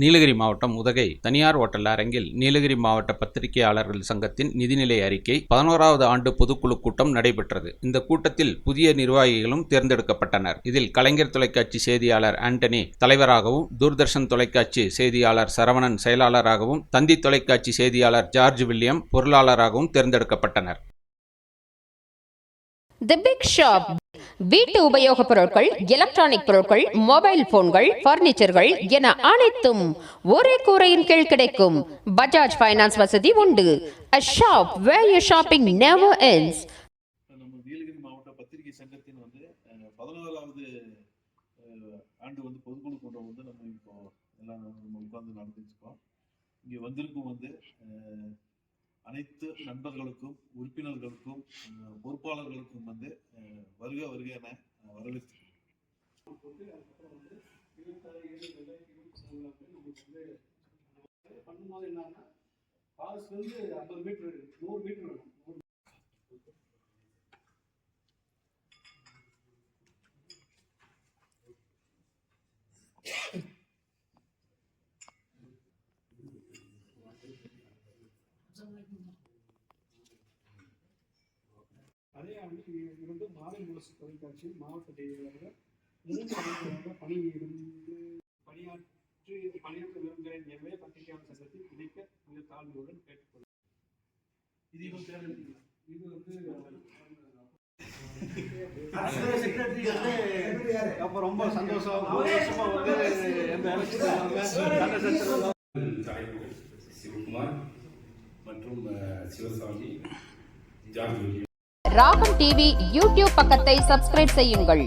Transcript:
நீலகிரி மாவட்டம் உதகை தனியார் ஓட்டல் அரங்கில் நீலகிரி மாவட்ட பத்திரிகையாளர்கள் சங்கத்தின் நிதிநிலை அறிக்கை பதினோராவது ஆண்டு பொதுக்குழு கூட்டம் நடைபெற்றது. இந்த கூட்டத்தில் புதிய நிர்வாகிகளும் தேர்ந்தெடுக்கப்பட்டனர். இதில் கலைஞர் தொலைக்காட்சி செய்தியாளர் ஆண்டனி தலைவராகவும் தூர்தர்ஷன் தொலைக்காட்சி செய்தியாளர் சரவணன் செயலாளராகவும் தந்தி தொலைக்காட்சி செய்தியாளர் ஜார்ஜ் வில்லியம் பொருளாளராகவும் தேர்ந்தெடுக்கப்பட்டனர். The Big Shop. வீட்டு உபயோகப் பொருட்கள் எலக்ட்ரானிக் பொருட்கள் மொபைல் போன்கள் பர்னிச்சர்கள் என அனைத்தும் ஒரே கூரையின் கீழ் கிடைக்கும். பஜாஜ் ஃபைனான்ஸ் வசதி உண்டு. A shop where you shopping never ends. நம்ம நீலகிரி மாவட்ட பத்திரிகை சங்கத்தின் வந்து அஹ், பதினோராவது அஹ், ஆண்டு வந்து பொதுக்குழு கூட்டம் வந்து நம்ம இப்போ எல்லாம் நம்ம உட்கார்ந்து நடந்துச்சுக்கோம் இங்கே வந்திருக்கும் வந்து அனைத்து நண்பர்களுக்கும் உறுப்பினர்களுக்கும் பொறுப்பாளர்களுக்கும் வந்து வருக வருக என வரவேற்று பண்ணும்போது என்னன்னா ஃபால்ஸ் வந்து ஐம்பது மீட்டர் நூறு மீட்டர் வேணும் அதே ஆண்டு இருந்து மாலை முரசு தொலைக்காட்சி மாவட்ட செய்திகளாக மூன்று ஆண்டுகளாக பணியிருந்து பணியாற்றி பணியாற்ற விரும்புகிறேன் எனவே பத்திரிகையாளர் சங்கத்தில் இணைக்க மிக தாழ்மையுடன் கேட்டுக்கொள்கிறேன். இது வந்து அப்போ ரொம்ப சந்தோஷம் ஒரு வருஷமா வந்து எந்த சிவகுமார் மற்றும் Sivasamy George Raagam TV YouTube பக்கத்தை சப்ஸ்கிரைப் செய்யுங்கள்.